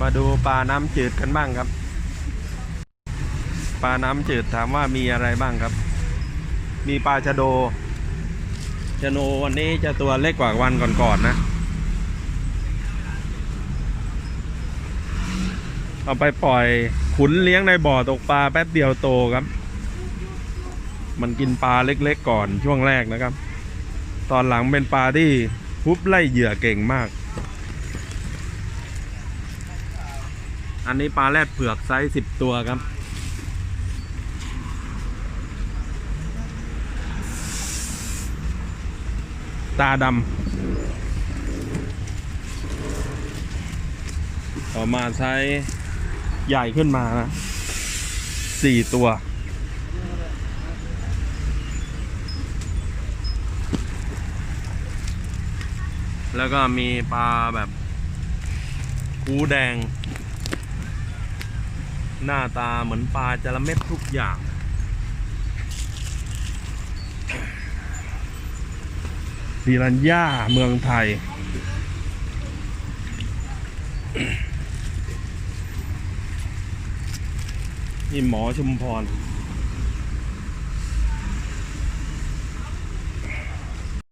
มาดูปลาน้ำจืดกันบ้างครับ ปลาน้ำจืดถามว่ามีอะไรบ้างครับ มีปลาชะโดชะโนวันนี้จะตัวเล็กกว่าวันก่อนๆนะ เอาไปปล่อยขุนเลี้ยงในบ่อตกปลาแป๊บเดียวโตครับ มันกินปลาเล็กๆก่อนช่วงแรกนะครับ ตอนหลังเป็นปลาที่ฮุบไล่เหยื่อเก่งมาก อันนี้ปลาแรดเผือกไซส์สิบตัวครับ ตาดำต่อมาไซส์ใหญ่ขึ้นมานะสี่ตัวแล้วก็มีปลาแบบกูแดง หน้าตาเหมือนปลาจระเม็ดทุกอย่าง สีรัญญาเมืองไทย นี่หมอชุมพร